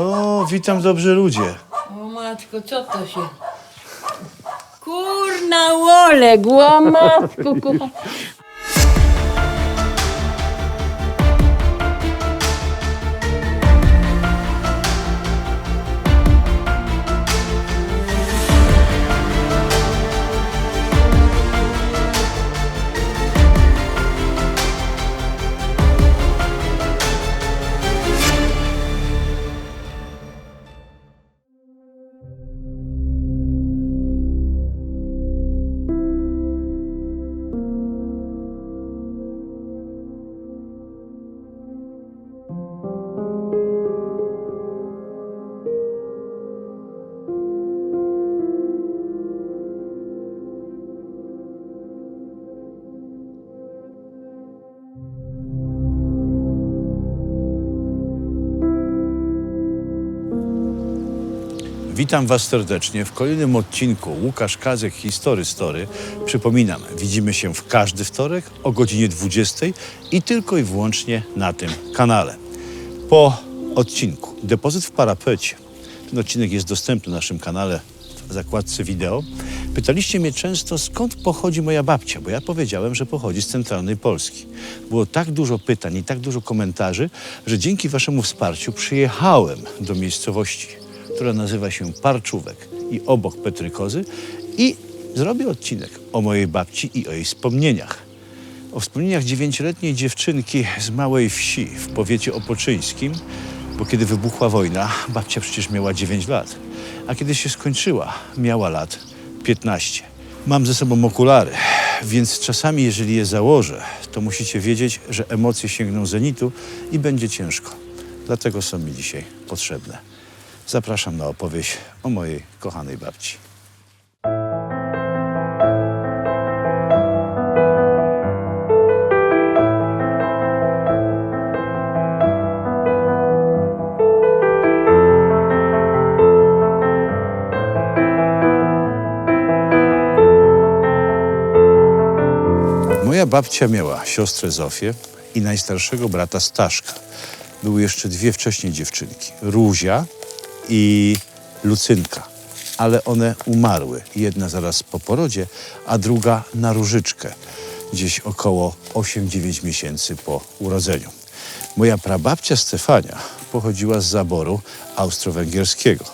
O, witam dobrzy ludzie. O matko, co to się... Kurna Olek, o matko, Witam Was serdecznie w kolejnym odcinku Łukasz Kazek History Story. Przypominam, widzimy się w każdy wtorek o godzinie 20 i tylko i wyłącznie na tym kanale. Po odcinku Depozyt w parapecie. Ten odcinek jest dostępny na naszym kanale w zakładce wideo. Pytaliście mnie często, skąd pochodzi moja babcia, bo ja powiedziałem, że pochodzi z centralnej Polski. Było tak dużo pytań i tak dużo komentarzy, że dzięki Waszemu wsparciu przyjechałem do miejscowości która nazywa się Parczówek i obok Petrykozy i zrobię odcinek o mojej babci i o jej wspomnieniach. O wspomnieniach dziewięcioletniej dziewczynki z małej wsi w powiecie opoczyńskim, bo kiedy wybuchła wojna, babcia przecież miała 9 lat, a kiedy się skończyła, miała lat 15. Mam ze sobą okulary, więc czasami, jeżeli je założę, to musicie wiedzieć, że emocje sięgną zenitu i będzie ciężko. Dlatego są mi dzisiaj potrzebne. Zapraszam na opowieść o mojej kochanej babci. Moja babcia miała siostrę Zofię i najstarszego brata Staszka. Były jeszcze dwie wcześniej dziewczynki, Ruzia i Lucynka, ale one umarły. Jedna zaraz po porodzie, a druga na różyczkę, gdzieś około 8-9 miesięcy po urodzeniu. Moja prababcia Stefania pochodziła z zaboru austro-węgierskiego,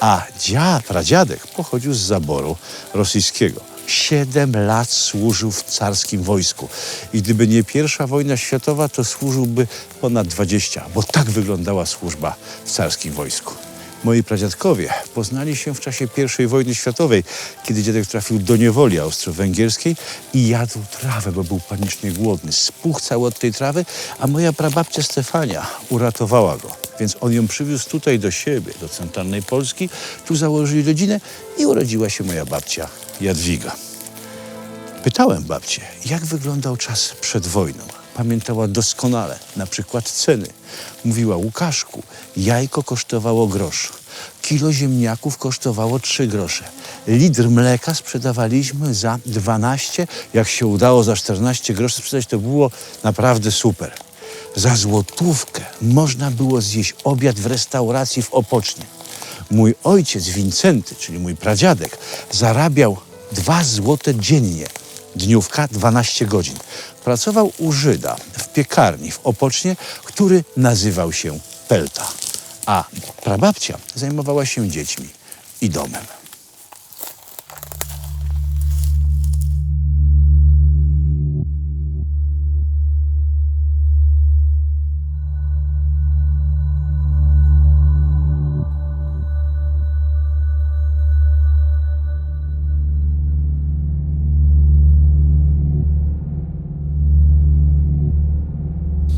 a dzia, pradziadek pochodził z zaboru rosyjskiego. Siedem lat służył w carskim wojsku. I gdyby nie pierwsza wojna światowa, to służyłby ponad 20, bo tak wyglądała służba w carskim wojsku. Moi pradziadkowie poznali się w czasie I wojny światowej, kiedy dziadek trafił do niewoli austro-węgierskiej i jadł trawę, bo był panicznie głodny. Spuchcał od tej trawy, a moja prababcia Stefania uratowała go. Więc on ją przywiózł tutaj do siebie, do centralnej Polski. Tu założyli rodzinę i urodziła się moja babcia Jadwiga. Pytałem babcię, jak wyglądał czas przed wojną. Pamiętała doskonale, na przykład ceny. Mówiła, Łukaszku, jajko kosztowało grosz, kilo ziemniaków kosztowało 3 grosze, litr mleka sprzedawaliśmy za 12, jak się udało za 14 groszy sprzedać, to było naprawdę super. Za złotówkę można było zjeść obiad w restauracji w Opocznie. Mój ojciec Wincenty, czyli mój pradziadek, zarabiał 2 złote dziennie. Dniówka 12 godzin. Pracował u Żyda w piekarni w Opocznie, który nazywał się Pelta. A prababcia zajmowała się dziećmi i domem.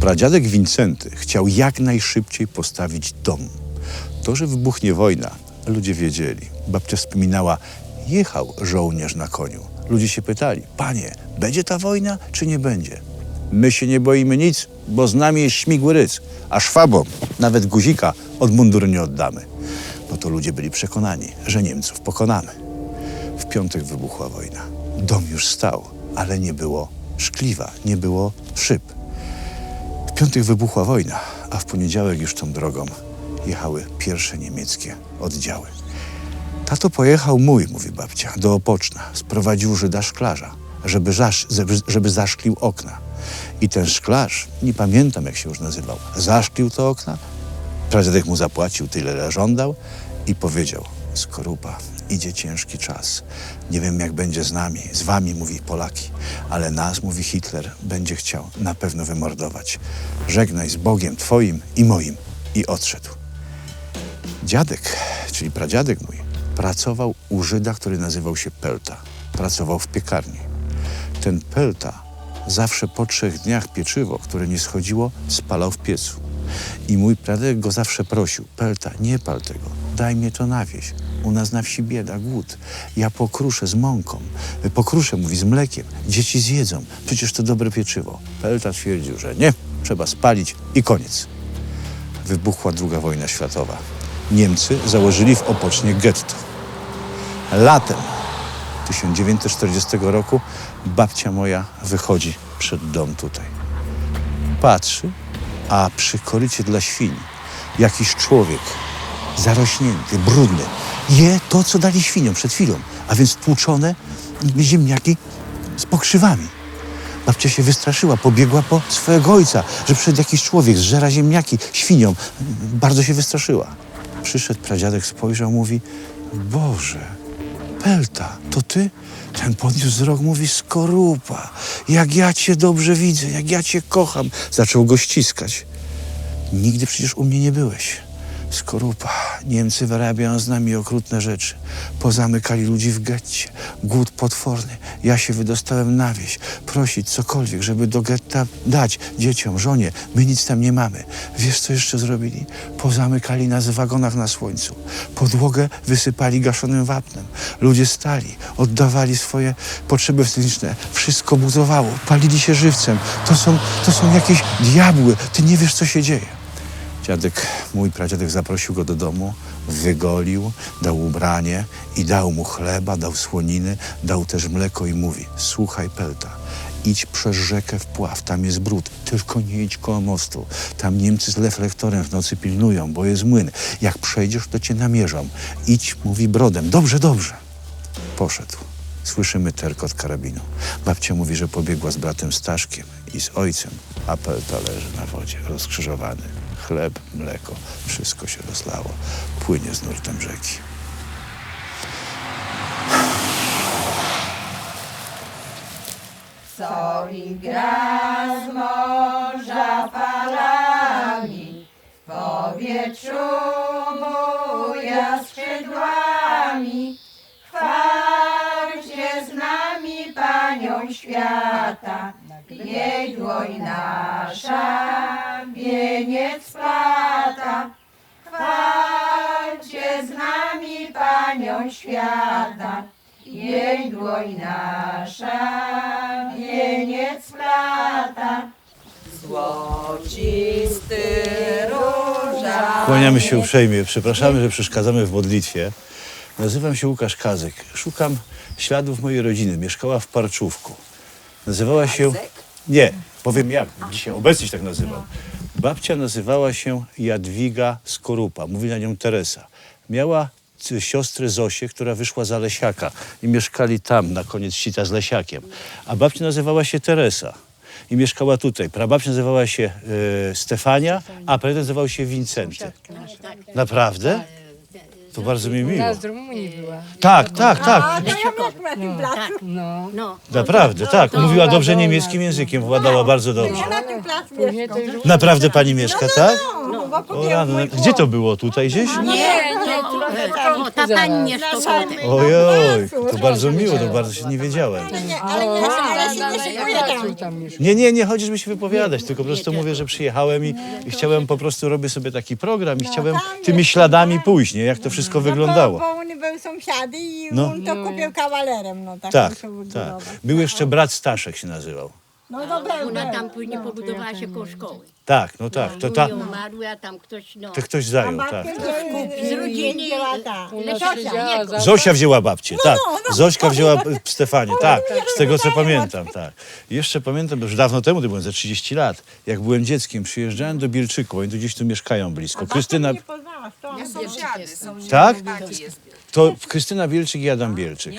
Pradziadek Wincenty chciał jak najszybciej postawić dom. To, że wybuchnie wojna, ludzie wiedzieli. Babcia wspominała, jechał żołnierz na koniu. Ludzie się pytali, panie, będzie ta wojna, czy nie będzie? My się nie boimy nic, bo z nami jest śmigły ryc, a szwabom nawet guzika od munduru nie oddamy. No to ludzie byli przekonani, że Niemców pokonamy. W piątek wybuchła wojna. Dom już stał, ale nie było szkliwa, nie było szyb. W piątek wybuchła wojna, a w poniedziałek już tą drogą jechały pierwsze niemieckie oddziały. Tato pojechał mój, mówi babcia, do Opoczna. Sprowadził Żyda szklarza, żeby, zasz, żeby, zaszklił okna. I ten szklarz, nie pamiętam jak się już nazywał, zaszklił te okna. Pradziadek mu zapłacił tyle, ile żądał i powiedział, Skorupa, idzie ciężki czas. Nie wiem, jak będzie z nami, z wami, mówi Polaki, ale nas, mówi Hitler, będzie chciał na pewno wymordować. Żegnaj z Bogiem twoim i moim. I odszedł. Dziadek, czyli pradziadek mój, pracował u Żyda, który nazywał się Pelta. Pracował w piekarni. Ten Pelta zawsze po trzech dniach pieczywo, które nie schodziło, spalał w piecu. I mój pradziadek go zawsze prosił, Pelta, nie pal tego, daj mnie to na wieś. U nas na wsi bieda, głód. Ja pokruszę z mąką, pokruszę, mówi, z mlekiem. Dzieci zjedzą, przecież to dobre pieczywo. Pelta twierdził, że nie, trzeba spalić i koniec wybuchła II wojna światowa. Niemcy założyli w Opocznie getto. Latem 1940 roku babcia moja wychodzi przed dom tutaj. Patrzy, a przy korycie dla świń jakiś człowiek zarośnięty, brudny, je to, co dali świniom przed chwilą, a więc tłuczone ziemniaki z pokrzywami. Babcia się wystraszyła, pobiegła po swojego ojca, że przed jakiś człowiek zżera ziemniaki świniom. Bardzo się wystraszyła. Przyszedł pradziadek, spojrzał, mówi, Boże, Pelta, to ty? Ten podniósł wzrok, mówi, Skorupa, jak ja cię dobrze widzę, jak ja cię kocham. Zaczął go ściskać. Nigdy przecież u mnie nie byłeś. Skorupa, Niemcy wyrabiają z nami okrutne rzeczy. Pozamykali ludzi w getcie. Głód potworny. Ja się wydostałem na wieś. Prosić cokolwiek, żeby do getta dać dzieciom, żonie. My nic tam nie mamy. Wiesz, co jeszcze zrobili? Pozamykali nas w wagonach na słońcu. Podłogę wysypali gaszonym wapnem. Ludzie stali, oddawali swoje potrzeby fizyczne. Wszystko buzowało. Palili się żywcem. To są, to są jakieś diabły. Ty nie wiesz, co się dzieje. Dziadek, mój pradziadek zaprosił go do domu, wygolił, dał ubranie i dał mu chleba, dał słoniny, dał też mleko i mówi, słuchaj Pelta, idź przez rzekę w pław, tam jest brud, tylko nie idź koło mostu. Tam Niemcy z reflektorem w nocy pilnują, bo jest młyn. Jak przejdziesz, to cię namierzą. Idź, mówi brodem, dobrze, dobrze. Poszedł. Słyszymy terkot karabinu. Babcia mówi, że pobiegła z bratem Staszkiem i z ojcem, Pelta leży na wodzie, rozkrzyżowany. Chleb, mleko, wszystko się rozlało. Płynie z nurtem rzeki. Soli gra z morza falami, powietrzu buja skrzydłami. Chwalcie z nami Panią Świata, jej dłoń nasza wieniec splata. Chwalcie z nami Panią Świata, jej dłoń nasza wieniec splata. Złocisty róża. Kłaniamy się uprzejmie. Przepraszamy, że przeszkadzamy w modlitwie. Nazywam się Łukasz Kazyk. Szukam śladów mojej rodziny. Mieszkała w Parczówku. Nazywała się... Nie, powiem jak. Dzisiaj obecnie się tak nazywam. Babcia nazywała się Jadwiga Skorupa. Mówi na nią Teresa. Miała siostrę Zosię, która wyszła za Lesiaka i mieszkali tam na koniec świta z Lesiakiem. A babcia nazywała się Teresa i mieszkała tutaj. Prababcia nazywała się e, Stefania, a pradziadek nazywał się Wincenty. Naprawdę? To bardzo mi miło. Ta z Rumunii była. Tak, tak, tak. No. No, Naprawdę, tak. Mówiła dobrze niemieckim językiem, władała bardzo dobrze. Później to już... Naprawdę pani mieszka, tak? No, O rano, gdzie to było? Tutaj gdzieś? Nie, nie, no, trochę e, o, ta pani tego. Ojoj, to bardzo miło, to bardzo się nie wiedziałem. Ale nie, ale się nie tam. Nie, nie, nie chodzi, żeby się wypowiadać, tylko po prostu mówię, że przyjechałem i, i chciałem po prostu robię sobie taki program i chciałem tymi śladami pójść, nie? Jak to wszystko wyglądało. Bo, bo oni były sąsiady i No. on to kupił kawalerem, no tak. Tak, tak. Był jeszcze brat Staszek się nazywał. No dobra, Ona tam później pobudowała się koło szkoły. Tak, no tak, to ta, Ludzie umarły, a tam ktoś, no... to ktoś zajął, tak. tak. Z rodziny, lata. Zosia wzięła babcię, tak. Zośka wzięła Stefanię, tak. Z tego co pamiętam, tak. Jeszcze pamiętam, już dawno temu, to byłem za 30 lat, jak byłem dzieckiem, przyjeżdżałem do Bielczyku, oni tu gdzieś tu mieszkają blisko. Krystyna, to Nie sąsiady, sąsiady. Tak? Taki jest. To Krystyna Bielczyk i Adam Bielczyk.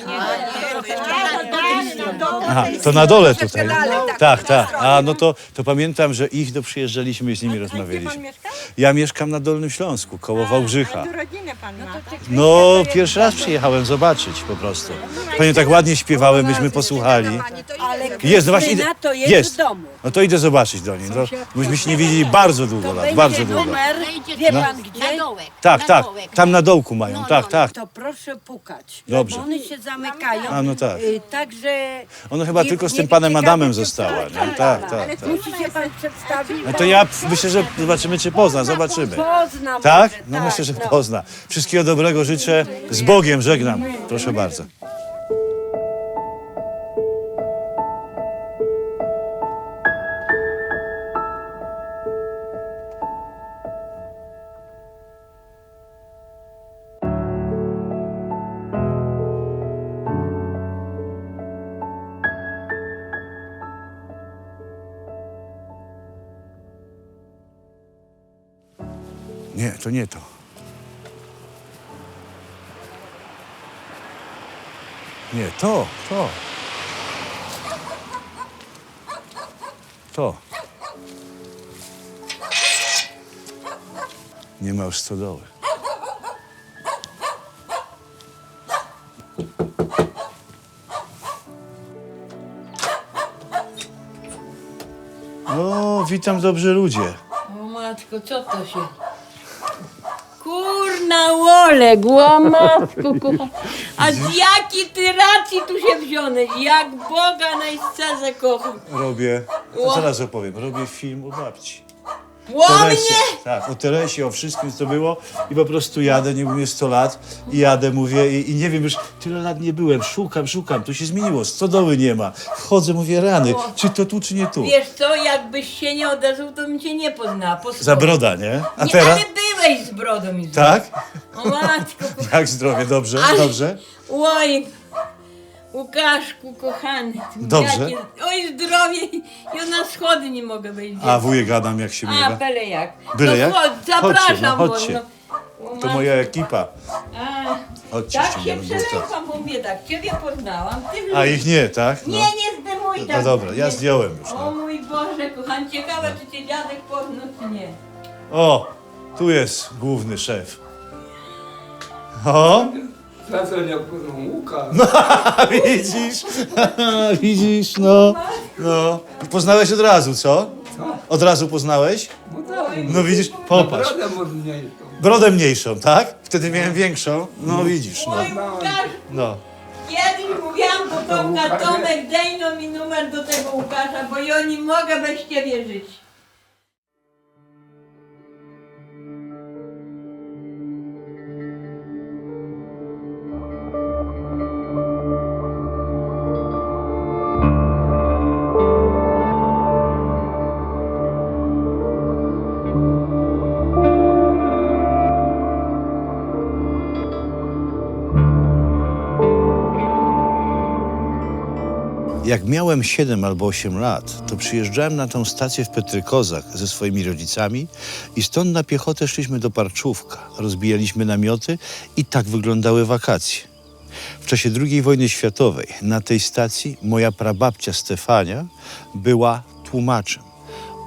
No to Aha, to na dole tutaj. tak, Tak, tak. A no to, to pamiętam, że ich do przyjeżdżaliśmy i z nimi rozmawialiśmy. Ja mieszkam na Dolnym Śląsku, koło Wałbrzycha. A tu rodzinę pan ma. No, pierwszy raz przyjechałem zobaczyć po prostu. Panie tak ładnie śpiewałem, byśmy posłuchali. Jest, no właśnie idę. To jest, Jest. domu. No to idę zobaczyć do niej. No, myśmy się nie widzieli bardzo długo lat, bardzo długo. numer, wie na- pan Na gdzie? dołek. Tak, na tak. dołek. Tam na dołku mają, No, tak, no, tak. To proszę pukać. Dobrze. Bo one się zamykają. A, no tak. Y, Także... Ona chyba tylko z tym panem Adamem została, nie? Tak, Tak, tak. tak, tak. Musi się pan przedstawić. No to ja myślę, że zobaczymy, czy pozna, zobaczymy. Pozna Tak? może, No myślę, że no. pozna. Wszystkiego dobrego życzę. Z Bogiem żegnam. Proszę bardzo. To nie to. Nie, to, to. To. Nie ma już stodoły. O, witam dobrzy ludzie. O matko, co to się... Kurna Olek, o matko, kocha. A z jakiej ty racji tu się wziąłeś? Jak Boga najscarze kocham. Robię, a zaraz opowiem, robię film o babci. Teresie, mnie! tak, o Teresie, o wszystkim, co było i po prostu jadę, nie mówię 100 lat i jadę, mówię i, i nie wiem już, tyle lat nie byłem, szukam, szukam, to się zmieniło, stodoły nie ma. Wchodzę, mówię, rany, czy to tu, czy nie tu? Wiesz co, jakbyś się nie odezwał, to bym cię nie poznała. Po Za broda, nie? A Nie, teraz? ale byłeś z brodą i z Tak? O matko. Jak zdrowie, dobrze, dobrze? Oj, Łukaszku, kochany. Dobrze. jakie- Oj, zdrowie. Ja na schody nie mogę wejść. A wujek Adam jak się A, miewa? byle jak. Byle no, jak? Chodź, zapraszam. Chodźcie, no, bo- chodźcie. no. O, To moja ekipa. A, Chodźcie, tak się buta. przelękłam, bo mówię tak, ciebie poznałam. Ty A ich nie, tak? Nie, No, nie zdejmuj no tak. dobra, ja zdjąłem już. O No. mój Boże, kochany, ciekawe, czy cię dziadek poznał, czy nie. O, tu jest główny szef. O, Wracania płyną łuka. A widzisz? widzisz, no. no. Poznałeś od razu, co? Od razu poznałeś? No. No widzisz, popatrz. Brodę modniejszą. Brodę mniejszą, tak? Wtedy miałem większą. No widzisz, no. Oj, Łukasz, no. kiedyś mówiłam do Tomka, Tomek, daj no mi numer do tego Łukasza, bo ja nie mogę bez ciebie żyć. Jak miałem 7 albo 8 lat, to przyjeżdżałem na tą stację w Petrykozach ze swoimi rodzicami i stąd na piechotę szliśmy do Parczówka. Rozbijaliśmy namioty i tak wyglądały wakacje. W czasie II wojny światowej na tej stacji moja prababcia Stefania była tłumaczem.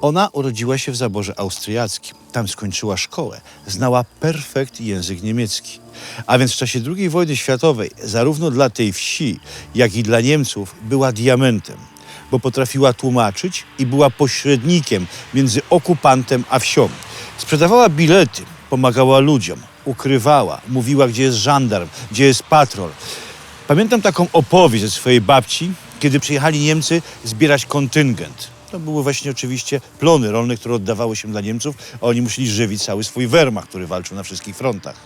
Ona urodziła się w zaborze austriackim. Tam skończyła szkołę. Znała perfekt język niemiecki. A więc w czasie II wojny światowej, zarówno dla tej wsi, jak i dla Niemców, była diamentem, bo potrafiła tłumaczyć i była pośrednikiem między okupantem a wsią. Sprzedawała bilety, pomagała ludziom, ukrywała, mówiła, gdzie jest żandarm, gdzie jest patrol. Pamiętam taką opowieść ze swojej babci, kiedy przyjechali Niemcy zbierać kontyngent. To były właśnie oczywiście plony rolne, które oddawały się dla Niemców, a oni musieli żywić cały swój Wehrmacht, który walczył na wszystkich frontach.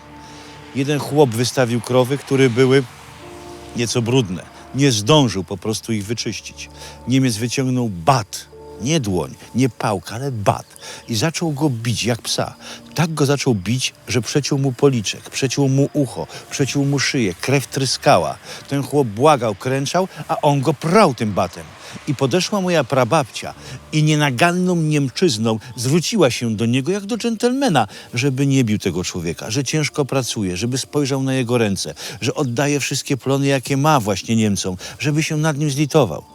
Jeden chłop wystawił krowy, które były nieco brudne. Nie zdążył po prostu ich wyczyścić. Niemiec wyciągnął bat Nie dłoń, nie pałka, ale bat. I zaczął go bić jak psa. Tak go zaczął bić, że przeciął mu policzek, przeciął mu ucho, przeciął mu szyję, krew tryskała. Ten chłop błagał, kręczał, a on go prał tym batem. I podeszła moja prababcia i nienaganną Niemczyzną zwróciła się do niego jak do dżentelmena, żeby nie bił tego człowieka, że ciężko pracuje, żeby spojrzał na jego ręce, że oddaje wszystkie plony, jakie ma właśnie Niemcom, żeby się nad nim zlitował.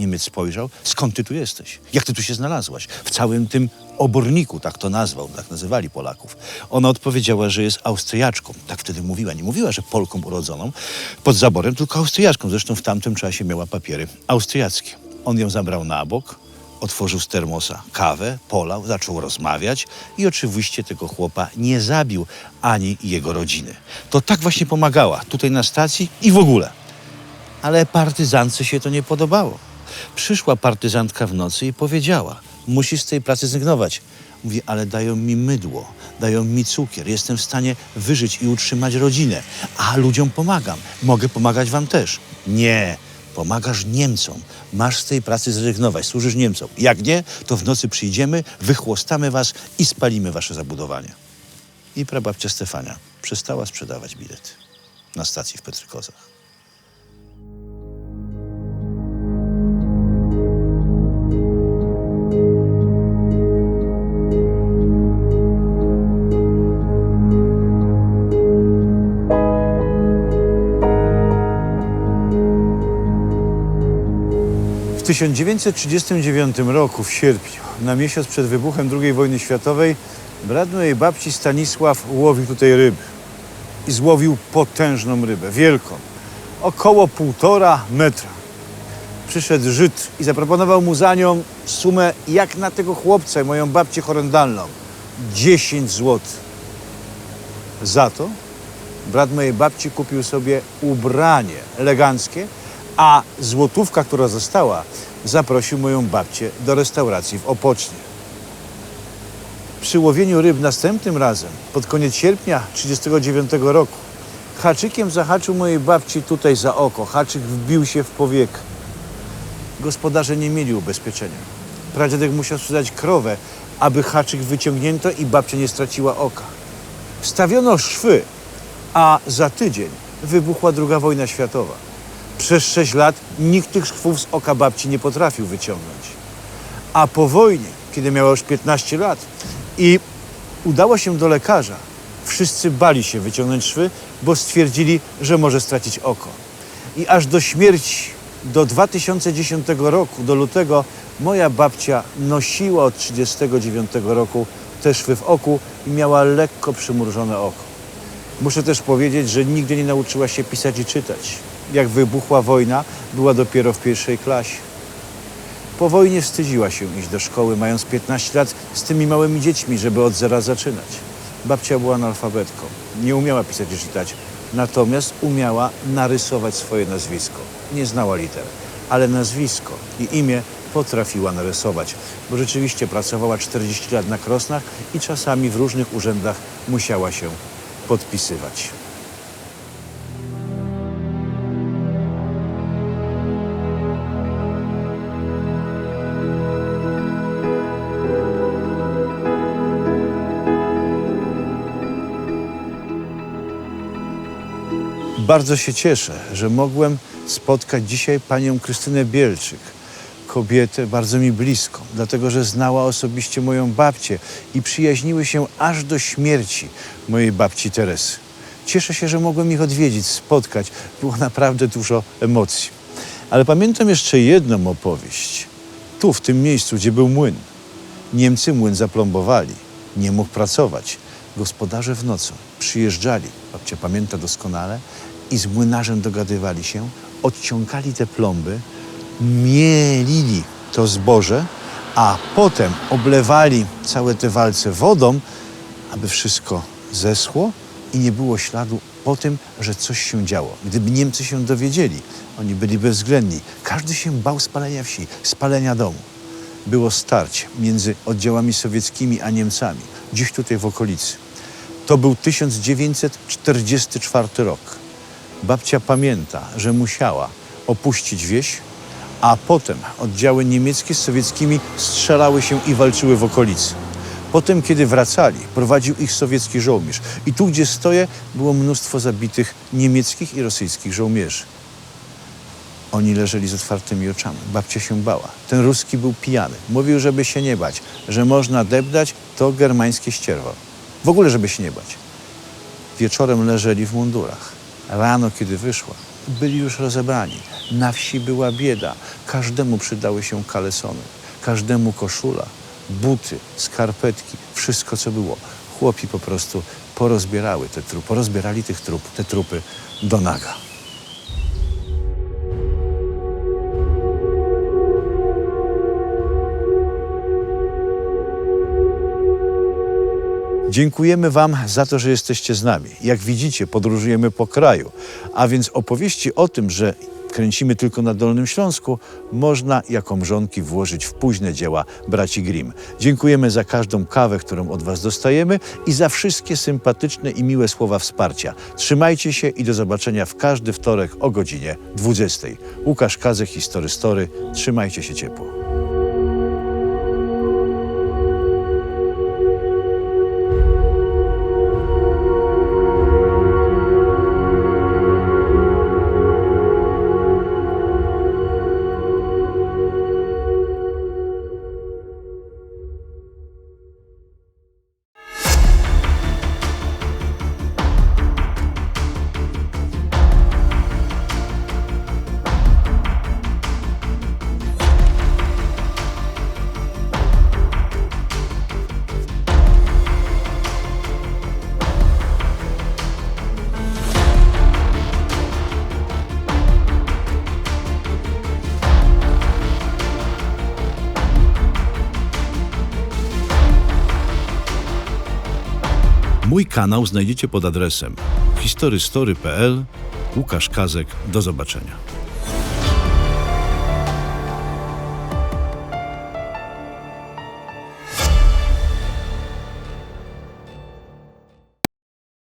Niemiec spojrzał, skąd ty tu jesteś? Jak ty tu się znalazłaś? W całym tym oborniku, tak to nazwał, tak nazywali Polaków. Ona odpowiedziała, że jest Austriaczką. Tak wtedy mówiła. Nie mówiła, że Polką urodzoną pod zaborem, tylko Austriaczką. Zresztą w tamtym czasie miała papiery austriackie. On ją zabrał na bok, otworzył z termosa kawę, polał, zaczął rozmawiać i oczywiście tego chłopa nie zabił ani jego rodziny. To tak właśnie pomagała tutaj na stacji i w ogóle. Ale partyzance się to nie podobało. Przyszła partyzantka w nocy i powiedziała: Musisz z tej pracy zrezygnować. Mówi, ale dają mi mydło, dają mi cukier, jestem w stanie wyżyć i utrzymać rodzinę, a ludziom pomagam. Mogę pomagać wam też. Nie, pomagasz Niemcom. Masz z tej pracy zrezygnować, służysz Niemcom. Jak nie, to w nocy przyjdziemy, wychłostamy was i spalimy wasze zabudowanie. I prababcia Stefania przestała sprzedawać bilety na stacji w Petrykozach. 1939 roku, w sierpniu, na miesiąc przed wybuchem II wojny światowej, brat mojej babci Stanisław łowił tutaj ryby. I złowił potężną rybę, wielką, około półtora metra. Przyszedł Żyd i zaproponował mu za nią sumę jak na tego chłopca, moją babcię horrendalną. 10 złotych. Za to brat mojej babci kupił sobie ubranie eleganckie, a złotówka, która została, zaprosił moją babcię do restauracji w Opocznie. Przy łowieniu ryb następnym razem, pod koniec sierpnia 1939 roku, haczykiem zahaczył mojej babci tutaj za oko. Haczyk wbił się w powiek. Gospodarze nie mieli ubezpieczenia. Pradziadek musiał sprzedać krowę, aby haczyk wyciągnięto i babcia nie straciła oka. Wstawiono szwy, a za tydzień wybuchła II wojna światowa. Przez sześć lat nikt tych szwów z oka babci nie potrafił wyciągnąć. A po wojnie, kiedy miała już 15 lat i udała się do lekarza, wszyscy bali się wyciągnąć szwy, bo stwierdzili, że może stracić oko. I aż do śmierci, do 2010 roku, do lutego, moja babcia nosiła od 1939 roku te szwy w oku i miała lekko przymrużone oko. Muszę też powiedzieć, że nigdy nie nauczyła się pisać i czytać. Jak wybuchła wojna, była dopiero w pierwszej klasie. Po wojnie wstydziła się iść do szkoły, mając 15 lat z tymi małymi dziećmi, żeby od zera zaczynać. Babcia była analfabetką, nie umiała pisać i czytać, natomiast umiała narysować swoje nazwisko. Nie znała liter, ale nazwisko i imię potrafiła narysować, bo rzeczywiście pracowała 40 lat na Krosnach i czasami w różnych urzędach musiała się podpisywać. Bardzo się cieszę, że mogłem spotkać dzisiaj panią Krystynę Bielczyk, kobietę bardzo mi bliską, dlatego że znała osobiście moją babcię i przyjaźniły się aż do śmierci mojej babci Teresy. Cieszę się, że mogłem ich odwiedzić, spotkać. Było naprawdę dużo emocji. Ale pamiętam jeszcze jedną opowieść. Tu, w tym miejscu, gdzie był młyn. Niemcy młyn zaplombowali. Nie mógł pracować. Gospodarze w nocy przyjeżdżali, babcia pamięta doskonale, i z młynarzem dogadywali się, odciąkali te plomby, mielili to zboże, a potem oblewali całe te walce wodą, aby wszystko zeschło i nie było śladu po tym, że coś się działo. Gdyby Niemcy się dowiedzieli, oni byli bezwzględni. Każdy się bał spalenia wsi, spalenia domu. Było starcie między oddziałami sowieckimi a Niemcami, gdzieś tutaj w okolicy. To był 1944 rok. Babcia pamięta, że musiała opuścić wieś, a potem oddziały niemieckie z sowieckimi strzelały się i walczyły w okolicy. Potem, kiedy wracali, prowadził ich sowiecki żołnierz. I tu, gdzie stoję, było mnóstwo zabitych niemieckich i rosyjskich żołnierzy. Oni leżeli z otwartymi oczami. Babcia się bała. Ten ruski był pijany. Mówił, żeby się nie bać, że można debdać to germańskie ścierwo. W ogóle, żeby się nie bać. Wieczorem leżeli w mundurach. Rano, kiedy wyszła, byli już rozebrani. Na wsi była bieda. Każdemu przydały się kalesony, każdemu koszula, buty, skarpetki, wszystko co było. Chłopi po prostu porozbierały te trupy, porozbierali tych trup, te trupy do naga. Dziękujemy Wam za to, że jesteście z nami. Jak widzicie, podróżujemy po kraju, a więc opowieści o tym, że kręcimy tylko na Dolnym Śląsku, można jako mrzonki włożyć w późne dzieła braci Grimm. Dziękujemy za każdą kawę, którą od Was dostajemy i za wszystkie sympatyczne i miłe słowa wsparcia. Trzymajcie się i do zobaczenia w każdy wtorek o godzinie 20. Łukasz Kazek, History Story. Trzymajcie się ciepło. Mój kanał znajdziecie pod adresem historystory.pl Łukasz Kazek. Do zobaczenia.